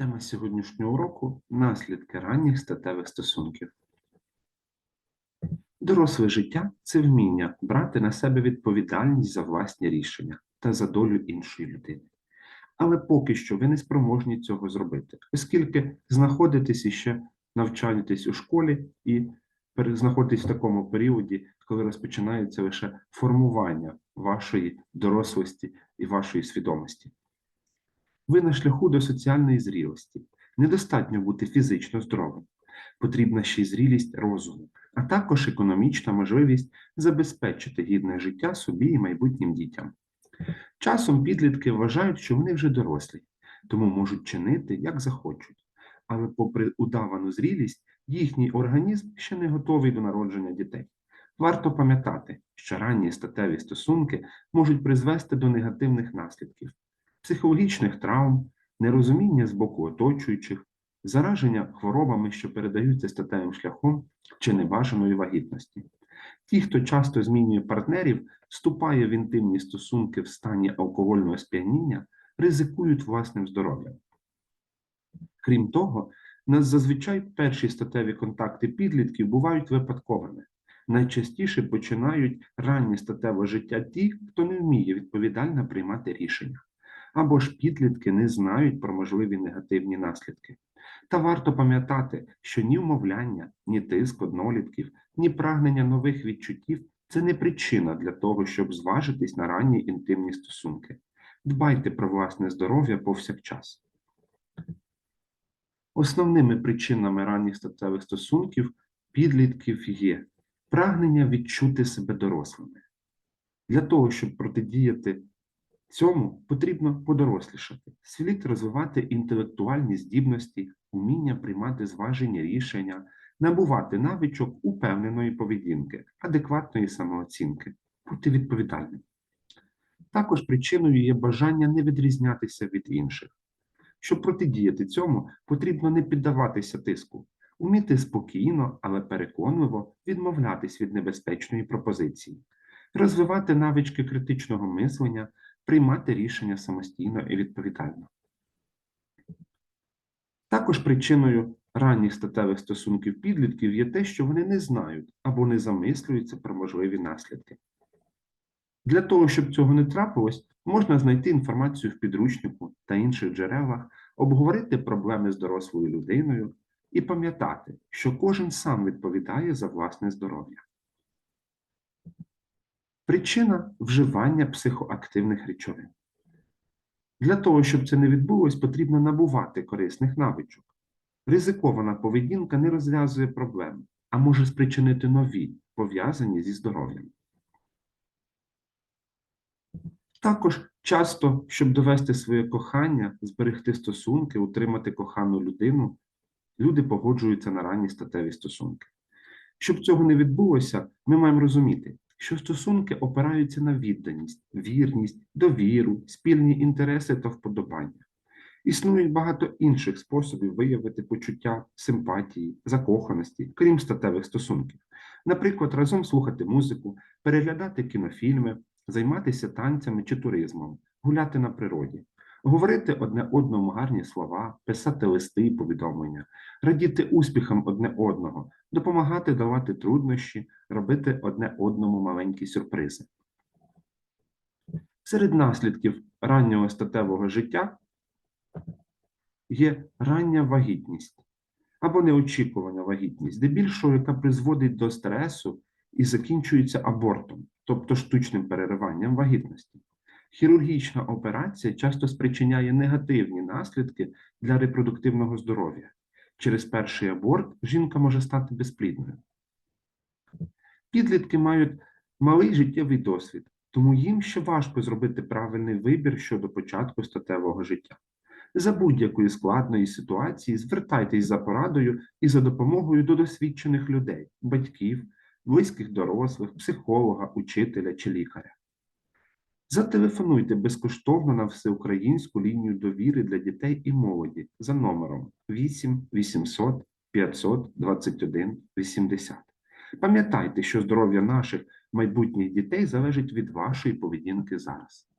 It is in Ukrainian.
Тема сьогоднішнього уроку наслідки ранніх статевих стосунків. Доросле життя це вміння брати на себе відповідальність за власні рішення та за долю іншої людини. Але поки що ви не спроможні цього зробити, оскільки знаходитесь іще навчаєтесь у школі і знаходитесь в такому періоді, коли розпочинається лише формування вашої дорослості і вашої свідомості. Ви на шляху до соціальної зрілості. Недостатньо бути фізично здоровим. Потрібна ще й зрілість розуму, а також економічна можливість забезпечити гідне життя собі і майбутнім дітям. Часом підлітки вважають, що вони вже дорослі, тому можуть чинити, як захочуть. Але, попри удавану зрілість, їхній організм ще не готовий до народження дітей. Варто пам'ятати, що ранні статеві стосунки можуть призвести до негативних наслідків психологічних травм, нерозуміння з боку оточуючих, зараження хворобами, що передаються статевим шляхом чи небажаної вагітності. Ті, хто часто змінює партнерів, вступає в інтимні стосунки в стані алкогольного сп'яніння, ризикують власним здоров'ям. Крім того, нас зазвичай перші статеві контакти підлітків бувають випадковими. Найчастіше починають раннє статеве життя ті, хто не вміє відповідально приймати рішення або ж підлітки не знають про можливі негативні наслідки. Та варто пам'ятати, що ні вмовляння, ні тиск однолітків, ні прагнення нових відчуттів це не причина для того, щоб зважитись на ранні інтимні стосунки. Дбайте про власне здоров'я повсякчас. Основними причинами ранніх статевих стосунків підлітків є прагнення відчути себе дорослими. Для того, щоб протидіяти Цьому потрібно подорослішати, слід розвивати інтелектуальні здібності, уміння приймати зважені рішення, набувати навичок упевненої поведінки, адекватної самооцінки, бути відповідальним. Також причиною є бажання не відрізнятися від інших. Щоб протидіяти цьому, потрібно не піддаватися тиску, уміти спокійно, але переконливо відмовлятись від небезпечної пропозиції, розвивати навички критичного мислення приймати рішення самостійно і відповідально. Також причиною ранніх статевих стосунків підлітків є те, що вони не знають або не замислюються про можливі наслідки. Для того, щоб цього не трапилось, можна знайти інформацію в підручнику та інших джерелах, обговорити проблеми з дорослою людиною і пам'ятати, що кожен сам відповідає за власне здоров'я. Причина вживання психоактивних речовин. Для того, щоб це не відбулось, потрібно набувати корисних навичок. Ризикована поведінка не розв'язує проблеми, а може спричинити нові, пов'язані зі здоров'ям. Також часто, щоб довести своє кохання, зберегти стосунки, утримати кохану людину, люди погоджуються на ранні статеві стосунки. Щоб цього не відбулося, ми маємо розуміти, що стосунки опираються на відданість, вірність, довіру, спільні інтереси та вподобання. Існують багато інших способів виявити почуття симпатії, закоханості, крім статевих стосунків. Наприклад, разом слухати музику, переглядати кінофільми, займатися танцями чи туризмом, гуляти на природі, говорити одне одному гарні слова, писати листи і повідомлення, радіти успіхам одне одного, допомагати давати труднощі, робити одне одному маленькі сюрпризи. Серед наслідків раннього статевого життя є рання вагітність або неочікувана вагітність, здебільшого, яка призводить до стресу і закінчується абортом, тобто штучним перериванням вагітності. Хірургічна операція часто спричиняє негативні наслідки для репродуктивного здоров'я. Через перший аборт жінка може стати безплідною. Підлітки мають малий життєвий досвід, тому їм ще важко зробити правильний вибір щодо початку статевого життя. За будь-якої складної ситуації звертайтесь за порадою і за допомогою до досвідчених людей, батьків, близьких дорослих, психолога, учителя чи лікаря. Зателефонуйте безкоштовно на всеукраїнську лінію довіри для дітей і молоді за номером 8 800 500 21 80. Пам'ятайте, що здоров'я наших майбутніх дітей залежить від вашої поведінки зараз.